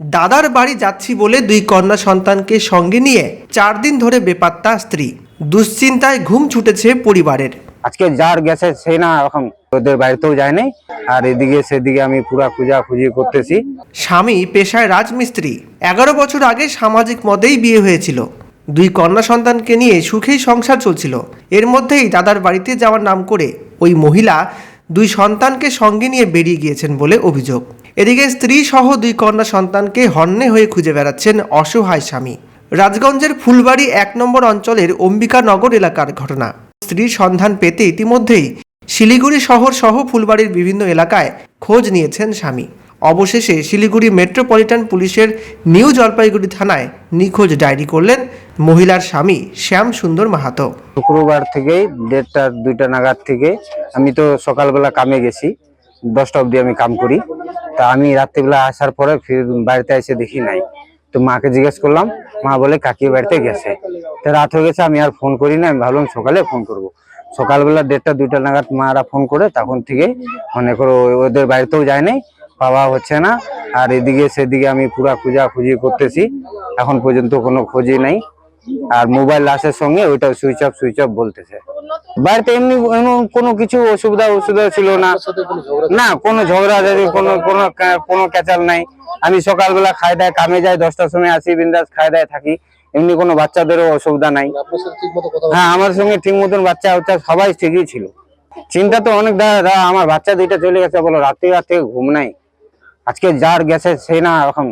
দাদার বাড়ি যাচ্ছি বলে দুই কন্যা সন্তানকে সঙ্গে নিয়ে চার দিন ধরে বেপাত্তা স্ত্রী। দুশ্চিন্তায় ঘুম ছুটেছে পরিবারের। আজকে যার গেছে সে না এখন ওদের বাড়িতেও যায় নাই আর এদিকে সেদিকে আমি পুরা খুঁজা খুঁজি করতেছি। স্বামী পেশায় রাজমিস্ত্রি। এগারো বছর আগে সামাজিক মতেই বিয়ে হয়েছিল। দুই কন্যা সন্তানকে নিয়ে সুখেই সংসার চলছিল। এর মধ্যেই দাদার বাড়িতে যাওয়ার নাম করে ওই মহিলা দুই সন্তানকে সঙ্গে নিয়ে বেরিয়ে গিয়েছেন বলে অভিযোগ। এদিকে স্ত্রী সহ দুই কন্যা সন্তানকে হন্যে হয়ে খুঁজে বেড়াচ্ছেন অসহায় স্বামী। রাজগঞ্জের ফুলবাড়ি এক নম্বর অঞ্চলের অম্বিকানগর এলাকার ঘটনা। স্ত্রীর সন্ধান পেতে ইতিমধ্যেই শিলিগুড়ি শহর সহ ফুলবাড়ির বিভিন্ন এলাকায় খোঁজ নিয়েছেন স্বামী। অবশেষে শিলিগুড়ি মেট্রোপলিটন পুলিশের নিউ জলপাইগুড়ি থানায় নিখোঁজ ডায়েরি করলেন মহিলার স্বামী শ্যাম সুন্দর মাহাতো। শুক্রবার থেকে দেড়টা, দুইটা নাগাদ থেকে আমি তো সকালবেলা কামে গেছি। দশটা অবধি আমি কাম করি। তা আমি রাত্রিবেলা আসার পরে ফির বাড়িতে এসে দেখি নাই। তো মাকে জিজ্ঞেস করলাম, মা বলে কাকি বাড়িতে গেছে। তো রাত হয়ে গেছে, আমি আর ফোন করি না, আমি ভাবলাম সকালে ফোন করব। সকালবেলা দেড়টা, দুইটা নাগাদ মারা ফোন করে তখন থেকে মনে করো ওদের বাড়িতেও যায় নাই, পাওয়া হচ্ছে না। আর এদিকে সেদিকে আমি পুরা খুঁজা খুঁজি করতেছি। এখন পর্যন্ত কোনো খোঁজই নাই। আর মোবাইল লাশের সঙ্গে ওইটা সুইচ অফ সুইচ অফ বলতেছে। বাড়িতে এমনি কোনো কিছু অসুবিধা অসুবিধা ছিল না। না কোনো ঝগড়া কোনো কোনো কোনো ক্যাচাল নাই। আমি সকালবেলা খাই দায় কামে যাই দশটার সময় আসি বিন্দাস খাই দায় থাকি। এমনি কোনো বাচ্চাদেরও অসুবিধা নাই। হ্যাঁ আমার সঙ্গে ঠিক মতন বাচ্চা বাচ্চা সবাই ঠিকই ছিল। চিন্তা তো অনেক দাদা, আমার বাচ্চা দুইটা চলে গেছে বলো রাত্রি রাত থেকে ঘুম নাই। আজকে যার গেছে সে না এখন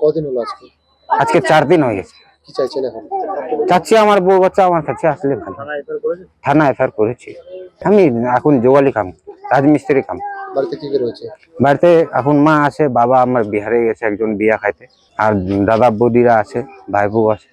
কদিন হলো আজকে? আজকে চার দিন হয়ে গেছে। কি চাইছেন এখন? চাচ্ছি আমার বউ বাচ্চা আমার কাছে আসলে ভালো। থানা এফআইআর করেছি? আমি এখন জোগালি কাম রাজমিস্ত্রি কাম। বাড়িতে কি কি রয়েছে বাড়িতে এখন মা আছে বাবা আমার বিহারে গেছে একজন বিয়া খাইতে। আর দাদা বৌদিরা আছে ভাই বউ আছে।